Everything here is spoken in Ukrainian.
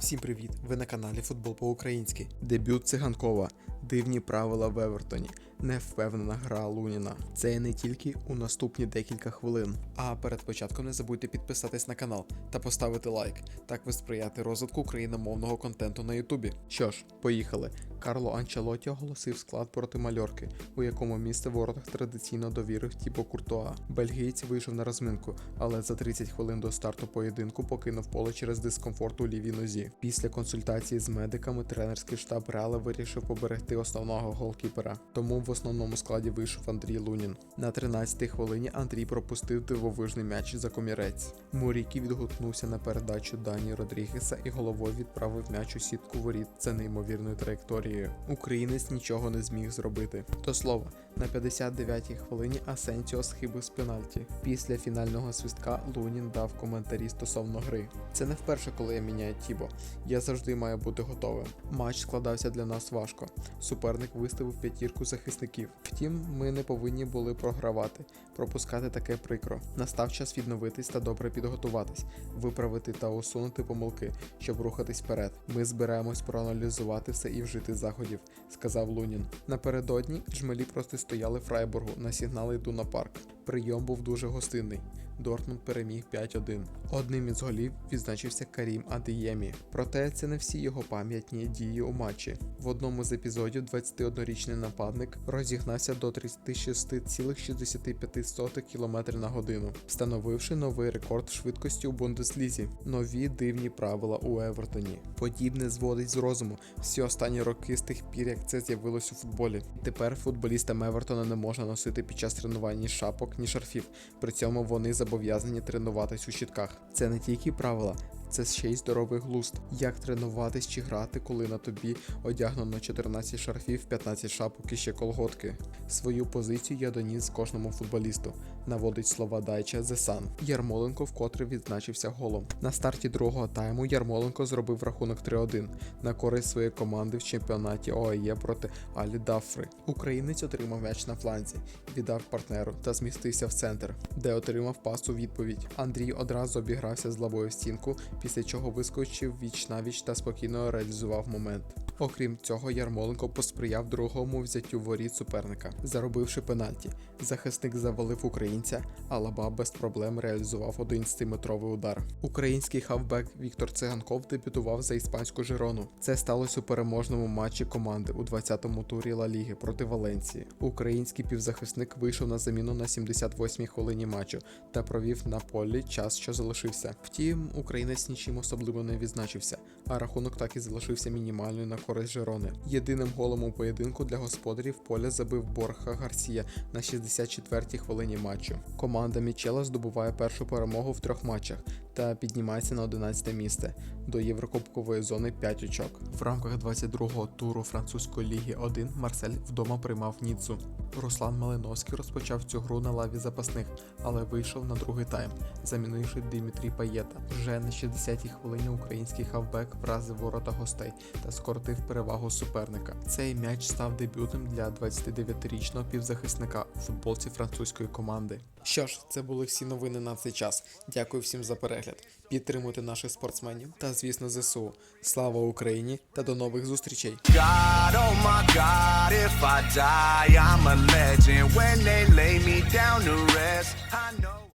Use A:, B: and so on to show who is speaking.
A: Всім привіт! Ви на каналі Футбол по-українськи. Дебют циганкова, дивні правила в Евертоні, невпевнена гра Луніна. Це не тільки у наступні декілька хвилин. А перед початком не забудьте підписатись на канал та поставити лайк. Так ви сприяти розвитку україномовного контенту на Ютубі. Що ж, поїхали. Карло Анчелоті оголосив склад проти мальорки, у якому місце воротах традиційно довірив Тібо Куртуа. Бельгієць вийшов на розминку, але за 30 хвилин до старту поєдинку покинув поле через дискомфорт у лівій нозі. Після консультації з медиками тренерський штаб Реала вирішив поберегти основного голкіпера. Тому в основному складі вийшов Андрій Лунін. На 13-й хвилині Андрій пропустив дивовижний м'яч за комірець. Мурікі відгукнувся на передачу Дані Родрігеса і головою відправив м'яч у сітку воріт за неймовірною траєкторією. Українець нічого не зміг зробити. До слова, на 59-й хвилині Асенсіо схибив з пенальті. Після фінального свистка Лунін дав коментарі стосовно гри. Це не вперше, коли я міняю Тібо. Я завжди маю бути готовим. Матч складався для нас важко. Суперник виставив п'ятірку захисників. Втім, ми не повинні були програвати, пропускати таке прикро. Настав час відновитись та добре підготуватись, виправити та усунути помилки, щоб рухатись вперед. Ми збираємось проаналізувати все і вжити заходів, сказав Лунін. Напередодні жмелі просто стояли Фрайбургу на сигнали йду на парк. Прийом був дуже гостинний. Дортмунд переміг 5-1. Одним із голів відзначився Карім Адіємі. Проте це не всі його пам'ятні дії у матчі. В одному з епізодів 21-річний нападник розігнався до 36,65 км на годину, встановивши новий рекорд швидкості у Бундеслізі. Нові дивні правила у Евертоні. Подібне зводить з розуму всі останні роки з тих пір, як це з'явилось у футболі. Тепер футболістам Евертона не можна носити під час тренувань шапок, ні шарфів. При цьому вони зобов'язані тренуватись у щитках. Це не тільки правила, це ще й здоровий глузд. Як тренуватись чи грати, коли на тобі одягнено 14 шарфів, 15 шапок і ще колготки. Свою позицію я доніс кожному футболісту. Наводить слова Дайча Sun. Ярмоленко вкотре відзначився голом. На старті другого тайму Ярмоленко зробив рахунок 3-1 на користь своєї команди в чемпіонаті ОАЄ проти Алі Дафри. Українець отримав м'яч на фланзі, віддав партнеру та змістився в центр, де отримав пас у відповідь. Андрій одразу обігрався з лавою стінку, після чого вискочив віч навіч та спокійно реалізував момент. Окрім цього, Ярмоленко посприяв другому взяттю воріт суперника, заробивши пенальті. Захисник завалив українця, а Лаба без проблем реалізував 11-метровий удар. Український хавбек Віктор Циганков дебютував за іспанську Жирону. Це сталося у переможному матчі команди у 20-му турі Ла Ліги проти Валенції. Український півзахисник вийшов на заміну на 78-й хвилині матчу та провів на полі час, що залишився. Втім, українець нічим особливо не відзначився, а рахунок так і залишився мінімальною на користь Жерони. Єдиним голом у поєдинку для господарів поля забив Борха Гарсія на 64-й хвилині матчу. Команда Мічела здобуває першу перемогу в трьох матчах та піднімається на 11 місце до Єврокубкової зони 5 очок. В рамках 22-го туру французької ліги 1 Марсель вдома приймав Ніццу. Руслан Малиновський розпочав цю гру на лаві запасних, але вийшов на другий тайм, замінивши Дмитрій Паєта. Вже на 60-й хвилині український хавбек вразив ворота гостей та скоротив перевагу суперника. Цей м'яч став дебютом для 29-річного півзахисника у футболці французької команди. Що ж, це були всі новини на цей час. Дякую всім за перегляд. Підтримуйте наших спортсменів та, звісно, ЗСУ. Слава Україні та до нових зустрічей!
B: God, oh my God, if I die, I'm a legend. When they lay me down to rest, I know.